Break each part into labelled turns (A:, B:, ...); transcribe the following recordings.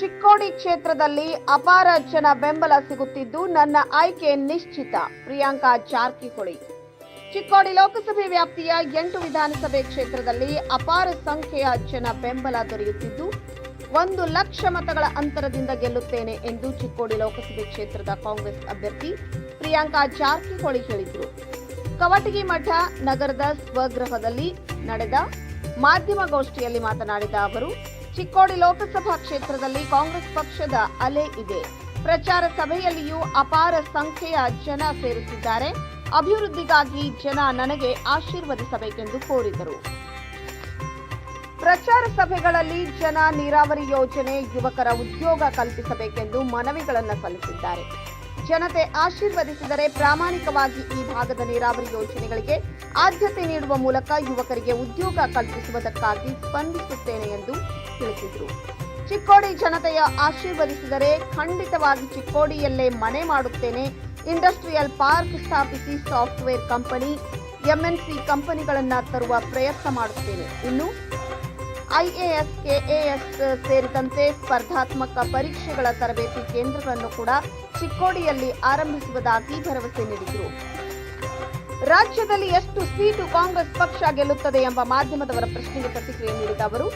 A: ಚಿಕ್ಕೋಡಿ ಕ್ಷೇತ್ರದಲ್ಲಿ ಅಪಾರ ಜನ ಬೆಂಬಲ ಸಿಗುತ್ತಿದ್ದು ನನ್ನ ಆಯ್ಕೆ ನಿಶ್ಚಿತ. ಪ್ರಿಯಾಂಕಾ ಜಾರಕಿಹೊಳಿ ಚಿಕ್ಕೋಡಿ ಲೋಕಸಭೆ ವ್ಯಾಪ್ತಿಯ ಎಂಟು ವಿಧಾನಸಭೆ ಕ್ಷೇತ್ರದಲ್ಲಿ ಅಪಾರ ಸಂಖ್ಯೆಯ ಜನ ಬೆಂಬಲ ದೊರೆಯುತ್ತಿದ್ದು, ಒಂದು ಲಕ್ಷ ಮತಗಳ ಅಂತರದಿಂದ ಗೆಲ್ಲುತ್ತೇನೆ ಎಂದು ಚಿಕ್ಕೋಡಿ ಲೋಕಸಭೆ ಕ್ಷೇತ್ರದ ಕಾಂಗ್ರೆಸ್ ಅಭ್ಯರ್ಥಿ ಪ್ರಿಯಾಂಕಾ ಜಾರಕಿಹೊಳಿ ಹೇಳಿದರು. ಕವಟಗಿ ಮಠ ನಗರದ ಸ್ವಗೃಹದಲ್ಲಿ ನಡೆದ ಮಾಧ್ಯಮಗೋಷ್ಠಿಯಲ್ಲಿ ಮಾತನಾಡಿದ ಅವರು, ಚಿಕ್ಕೋಡಿ ಲೋಕಸಭಾ ಕ್ಷೇತ್ರದಲ್ಲಿ ಕಾಂಗ್ರೆಸ್ ಪಕ್ಷದ ಅಲೆ ಇದೆ. ಪ್ರಚಾರ ಸಭೆಯಲ್ಲಿಯೂ ಅಪಾರ ಸಂಖ್ಯೆಯ ಜನ ಸೇರುತ್ತಿದ್ದಾರೆ. ಅಭಿವೃದ್ಧಿಗಾಗಿ ಜನ ನನಗೆ ಆಶೀರ್ವದಿಸಬೇಕೆಂದು ಕೋರಿದರು. ಪ್ರಚಾರ ಸಭೆಗಳಲ್ಲಿ ಜನ ನೀರಾವರಿ ಯೋಜನೆ, ಯುವಕರ ಉದ್ಯೋಗ ಕಲ್ಪಿಸಬೇಕೆಂದು ಮನವಿಗಳನ್ನು ಸಲ್ಲಿಸಿದ್ದಾರೆ. ಜನತೆ ಆಶೀರ್ವದಿಸಿದರೆ ಪ್ರಾಮಾಣಿಕವಾಗಿ ಈ ಭಾಗದ ನೀರಾವರಿ ಯೋಜನೆಗಳಿಗೆ ಆದ್ಯತೆ ನೀಡುವ ಮೂಲಕ ಯುವಕರಿಗೆ ಉದ್ಯೋಗ ಕಲ್ಪಿಸುವುದಕ್ಕಾಗಿ ಸ್ಪಂದಿಸುತ್ತೇನೆ ಎಂದು ತಿಳಿಸಿದರು. ಚಿಕ್ಕೋಡಿ ಜನತೆಯ ಆಶೀರ್ವದಿಸಿದರೆ ಖಂಡಿತವಾಗಿ ಚಿಕ್ಕೋಡಿಯಲ್ಲೇ ಮನೆ ಮಾಡುತ್ತೇನೆ. ಇಂಡಸ್ಟ್ರಿಯಲ್ ಪಾರ್ಕ್ ಸ್ಥಾಪಿಸಿ ಸಾಫ್ಟ್ವೇರ್ ಕಂಪನಿ, ಎಂಎನ್ಸಿ ಕಂಪನಿಗಳನ್ನು ತರುವ ಪ್ರಯತ್ನ ಮಾಡುತ್ತೇನೆ. ಇನ್ನು ಐಎಎಸ್ ಕೆಎಎಸ್ ಸೇರಿದಂತೆ ಸ್ಪರ್ಧಾತ್ಮಕ ಪರೀಕ್ಷೆಗಳ ತರಬೇತಿ ಕೇಂದ್ರಗಳನ್ನು ಕೂಡ ಚಿಕ್ಕೋಡಿಯಲ್ಲಿ ಆರಂಭಿಸುವುದಾಗಿ ಭರವಸೆ ನೀಡಿದರು. ರಾಜ್ಯದಲ್ಲಿ ಎಷ್ಟು ಸೀಟು ಕಾಂಗ್ರೆಸ್ ಪಕ್ಷ ಗೆಲ್ಲುತ್ತದೆ ಎಂಬ ಮಾಧ್ಯಮದವರ ಪ್ರಶ್ನೆಗೆ ಪ್ರತಿಕ್ರಿಯೆ ನೀಡಿದ ಅವರು,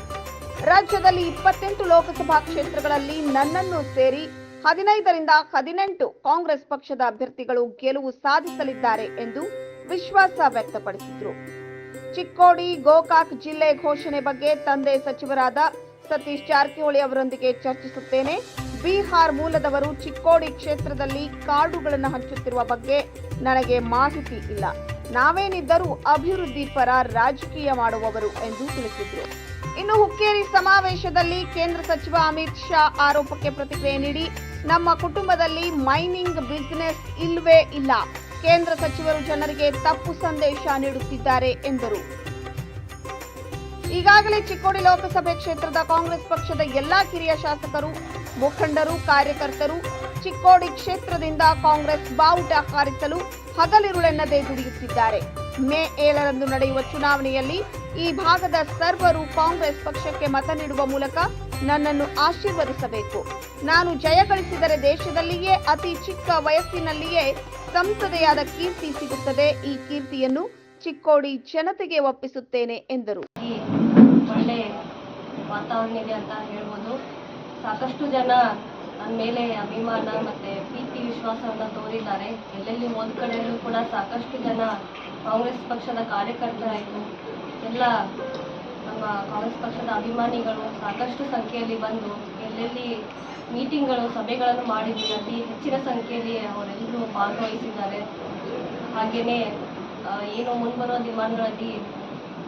A: ರಾಜ್ಯದಲ್ಲಿ ಇಪ್ಪತ್ತೆಂಟು ಲೋಕಸಭಾ ಕ್ಷೇತ್ರಗಳಲ್ಲಿ ನನ್ನನ್ನು ಸೇರಿ ಹದಿನೈದರಿಂದ ಹದಿನೆಂಟು ಕಾಂಗ್ರೆಸ್ ಪಕ್ಷದ ಅಭ್ಯರ್ಥಿಗಳು ಗೆಲುವು ಸಾಧಿಸಲಿದ್ದಾರೆ ಎಂದು ವಿಶ್ವಾಸ ವ್ಯಕ್ತಪಡಿಸಿದರು. ಚಿಕ್ಕೋಡಿ ಗೋಕಾಕ್ ಜಿಲ್ಲೆ ಘೋಷಣೆ ಬಗ್ಗೆ ತಂದೆ ಸಚಿವರಾದ ಸತೀಶ್ ಜಾರಕಿಹೊಳಿ ಅವರೊಂದಿಗೆ ಚರ್ಚಿಸುತ್ತೇನೆ. ಬಿಹಾರ್ ಮೂಲದವರು ಚಿಕ್ಕೋಡಿ ಕ್ಷೇತ್ರದಲ್ಲಿ ಕಾರ್ಡುಗಳನ್ನು ಹಂಚುತ್ತಿರುವ ಬಗ್ಗೆ ನನಗೆ ಮಾಹಿತಿ ಇಲ್ಲ. ನಾವೇನಿದ್ದರೂ ಅಭಿವೃದ್ಧಿ ಪರ ರಾಜಕೀಯ ಮಾಡುವವರು ಎಂದು ತಿಳಿಸಿದರು. ಇನ್ನು ಹುಕ್ಕೇರಿ ಸಮಾವೇಶದಲ್ಲಿ ಕೇಂದ್ರ ಸಚಿವ ಅಮಿತ್ ಶಾ ಆರೋಪಕ್ಕೆ ಪ್ರತಿಕ್ರಿಯೆ ನೀಡಿ, ನಮ್ಮ ಕುಟುಂಬದಲ್ಲಿ ಮೈನಿಂಗ್ ಬಿಸಿನೆಸ್ ಇಲ್ವೇ ಇಲ್ಲ. ಕೇಂದ್ರ ಸಚಿವರು ಜನರಿಗೆ ತಪ್ಪು ಸಂದೇಶ ನೀಡುತ್ತಿದ್ದಾರೆ ಎಂದರು. ಈಗಾಗಲೇ ಚಿಕ್ಕೋಡಿ ಲೋಕಸಭೆ ಕ್ಷೇತ್ರದ ಕಾಂಗ್ರೆಸ್ ಪಕ್ಷದ ಎಲ್ಲಾ ಕಿರಿಯ ಶಾಸಕರು, ಮುಖಂಡರು, ಕಾರ್ಯಕರ್ತರು ಚಿಕ್ಕೋಡಿ ಕ್ಷೇತ್ರದಿಂದ ಕಾಂಗ್ರೆಸ್ ಬಾವುಟ ಹಾರಿಸಲು ಹಗಲಿರುಳೆನ್ನದೇ ದುಡಿಯುತ್ತಿದ್ದಾರೆ. ಮೇ ಏಳರಂದು ನಡೆಯುವ ಚುನಾವಣೆಯಲ್ಲಿ ಈ ಭಾಗದ ಸರ್ವರು ಕಾಂಗ್ರೆಸ್ ಪಕ್ಷಕ್ಕೆ ಮತ ನೀಡುವ ಮೂಲಕ ನನ್ನನ್ನು ಆಶೀರ್ವದಿಸಬೇಕು. ನಾನು ಜಯ ಗಳಿಸಿದರೆ ದೇಶದಲ್ಲಿಯೇ ಅತಿ ಚಿಕ್ಕ ವಯಸ್ಸಿನಲ್ಲಿಯೇ ಸಂಸದೆಯಾದ ಕೀರ್ತಿ ಸಿಗುತ್ತದೆ ಈ ಕೀರ್ತಿಯನ್ನು ಚಿಕ್ಕೋಡಿ ಜನತೆಗೆ ಒಪ್ಪಿಸುತ್ತೇನೆ ಎಂದರು.
B: ಒಳ್ಳೆ ವಾತಾವರಣ ಇದೆ ಅಂತ ಹೇಳ್ಬೋದು. ಸಾಕಷ್ಟು ಜನ ನನ್ನ ಮೇಲೆ ಅಭಿಮಾನ ಮತ್ತು ಪ್ರೀತಿ ವಿಶ್ವಾಸವನ್ನು ತೋರಿದ್ದಾರೆ. ಎಲ್ಲೆಲ್ಲಿ ಹೋದ ಕಡೆಯಲ್ಲೂ ಕೂಡ ಸಾಕಷ್ಟು ಜನ ಕಾಂಗ್ರೆಸ್ ಪಕ್ಷದ ಕಾರ್ಯಕರ್ತರಾಯಿತು. ಎಲ್ಲ ನಮ್ಮ ಕಾಂಗ್ರೆಸ್ ಪಕ್ಷದ ಅಭಿಮಾನಿಗಳು ಸಾಕಷ್ಟು ಸಂಖ್ಯೆಯಲ್ಲಿ ಬಂದು ಎಲ್ಲೆಲ್ಲಿ ಮೀಟಿಂಗ್ಗಳು, ಸಭೆಗಳನ್ನು ಮಾಡಿದ್ವಿ. ಅತಿ ಹೆಚ್ಚಿನ ಸಂಖ್ಯೆಯಲ್ಲಿ ಅವರೆಲ್ಲರೂ ಭಾಗವಹಿಸಿದ್ದಾರೆ. ಹಾಗೆಯೇ ಏನು ಮುಂಬರುವ ದಿನಮಾನಗಳಲ್ಲಿ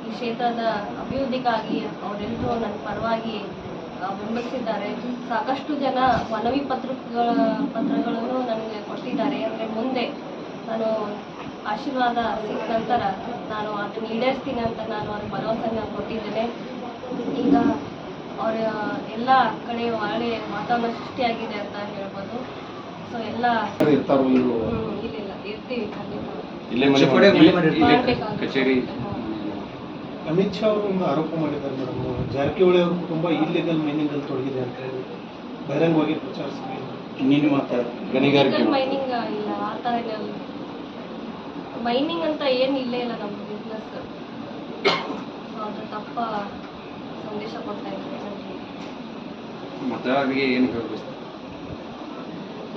B: ಈ ಕ್ಷೇತ್ರದ ಅಭಿವೃದ್ಧಿಗಾಗಿ ಅವರೆಲ್ಲರೂ ನನ್ನ ಪರವಾಗಿ ಆ, ಬೆಂಬಲಿಸಿದ್ದಾರೆ ಸಾಕಷ್ಟು ಜನ ಮನವಿ ಪತ್ರಗಳ ಪತ್ರಗಳನ್ನು ನನಗೆ ಕೊಟ್ಟಿದ್ದಾರೆ. ಅಂದರೆ ಮುಂದೆ ನಾನು ಆಶೀರ್ವಾದ ಸಿಕ್ಕ ನಂತರ ನಾನು ಅದನ್ನು ಈಡೇರಿಸ್ತೀನಿ ಅಂತ ನಾನು ಅವ್ರ ಭರವಸೆಯನ್ನು ಕೊಟ್ಟಿದ್ದೇನೆ. ಈಗ ಅವರ ಎಲ್ಲ ಕಡೆ ಒಳ್ಳೆ ವಾತಾವರಣ ಸೃಷ್ಟಿಯಾಗಿದೆ ಅಂತ ಹೇಳ್ಬೋದು. ಸೊ ಎಲ್ಲ
C: ಇರ್ತಾರೋ ಇಲ್ವೋ?
B: ಇಲ್ಲ ಇರ್ತೀವಿ ಖಂಡಿತ.
D: ಅಮಿತ್ ಶಾ ಅವರು ಒಂದು ಆರೋಪ ಮಾಡಿದ್ದಾರೆ ಮೇಡಮ್. ಜಾರಕಿಹೊಳಿ ಅವ್ರ ಕುಟುಂಬ ಇಲ್ಲಿಗಲ್ ಮೈನಿಂಗ್ ಅಲ್ಲಿ ತೊಡಗಿದೆ ಅಂತ ಹೇಳಿ ಬಹಿರಂಗವಾಗಿ ಪ್ರಚಾರಿಸಿದೆ
C: ನೀನು ಮಾತಾಡ ಗಣಿಗಾರಿಕೆ
B: ಮೈನಿಂಗ್ ಇಲ್ಲ ಆ ಥರ ಇಲ್ಲ ಮೈನಿಂಗ್ ಅಂತ ಏನು ಇಲ್ಲೇ ಇಲ್ಲ ನಮ್ಮ ಬಿಸ್ನೆಸ್ ಸೊ ಅದು ತಪ್ಪ ಸಂದೇಶ ಕೊಡ್ತಾ ಇದ್ದಾರೆ
C: ಮತದಾರರಿಗೆ ಏನು ಹೇಳಬೇಕು?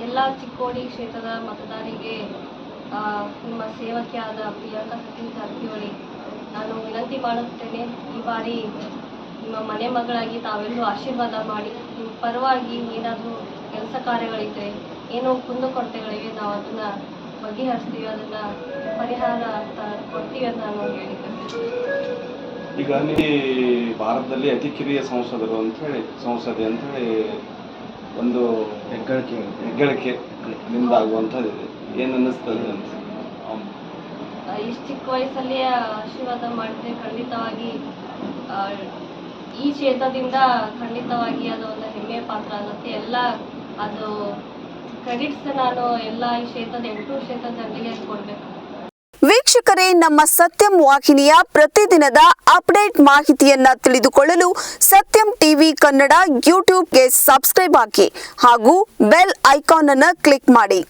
B: ಎಲ್ಲ ಚಿಕ್ಕೋಡಿ ಕ್ಷೇತ್ರದ ಮತದಾರರಿಗೆ ನಿಮ್ಮ ಸೇವಕಿಯಾದ ಪ್ರಿಯಾಂಕಾ ಸತೀಶ್ ಜಾರಕಿಹೊಳಿ ನಾನು ವಿನಂತಿ ಮಾಡುತ್ತೇನೆ ಈ ಬಾರಿ ನಿಮ್ಮ ಮನೆ ಮಗಳಾಗಿ ತಾವೆಲ್ಲರೂ ಆಶೀರ್ವಾದ ಮಾಡಿ ನಿಮ್ಮ ಪರವಾಗಿ ಏನಾದರೂ ಕೆಲಸ ಕಾರ್ಯಗಳಿದ್ದರೆ ಏನೋ ಕುಂದುಕೊರತೆಗಳಿವೆ ನಾವು ಅದನ್ನು ಬಗೆಹರಿಸ್ತೀವಿ ಅದನ್ನು ಪರಿಹಾರ ಅಂತ ಕೊಡ್ತೀವಿ ಅಂತ ನಾನು ಹೇಳಿದ್ದೆ
C: ಈಗ ಅಲ್ಲಿ ಭಾರತದಲ್ಲಿ ಅತಿ ಕಿರಿಯ ಸಂಸದರು ಅಂತ ಹೇಳಿ ಸಂಸದೆ ಅಂತ ಹೇಳಿ ಒಂದು
E: ಹೆಗ್ಗಳಿಕೆ.
C: ಹೆಗ್ಗಳಿಕೆ ನಿಮ್ದಾಗುವಂಥದ್ದು ಆಗುವಂಥದ್ದಿದೆ ಏನು ಅನ್ನಿಸ್ತದೆ ಅಂತ?
B: ಇಷ್ಟು ಚಿಕ್ಕ ವಯಸ್ಸಲ್ಲೇ ಆಶೀರ್ವಾದ ಮಾಡಿದ್ರೆ ಖಂಡಿತವಾಗಿ ಈ ಕ್ಷೇತ್ರದಿಂದ ಖಂಡಿತವಾಗಿ ಅದು ಒಂದು ಹೆಮ್ಮೆಯ ಪಾತ್ರ ಆಗುತ್ತೆ ಎಲ್ಲ, ಅದು ಕ್ರೆಡಿಟ್ಸ್ ನಾನು ಎಲ್ಲ ಈ ಕ್ಷೇತ್ರದ ಎಂಟು ಕ್ಷೇತ್ರದ ಜನರಿಗೆ ಕೊಡಬೇಕು.
A: ವೀಕ್ಷ ವೀಕ್ಷಕರೇ, ನಮ್ಮ ಸತ್ಯಂ ವಾಹಿನಿಯ ಪ್ರತಿದಿನದ ಅಪ್ಡೇಟ್ ಮಾಹಿತಿಯನ್ನ ತಿಳಿದುಕೊಳ್ಳಲು ಸತ್ಯಂ ಟಿವಿ ಕನ್ನಡ ಯೂಟ್ಯೂಬ್ಗೆ ಸಬ್ಸ್ಕ್ರೈಬ್ ಹಾಕಿ ಹಾಗೂ ಬೆಲ್ ಐಕಾನ್ ಅನ್ನು ಕ್ಲಿಕ್ ಮಾಡಿ.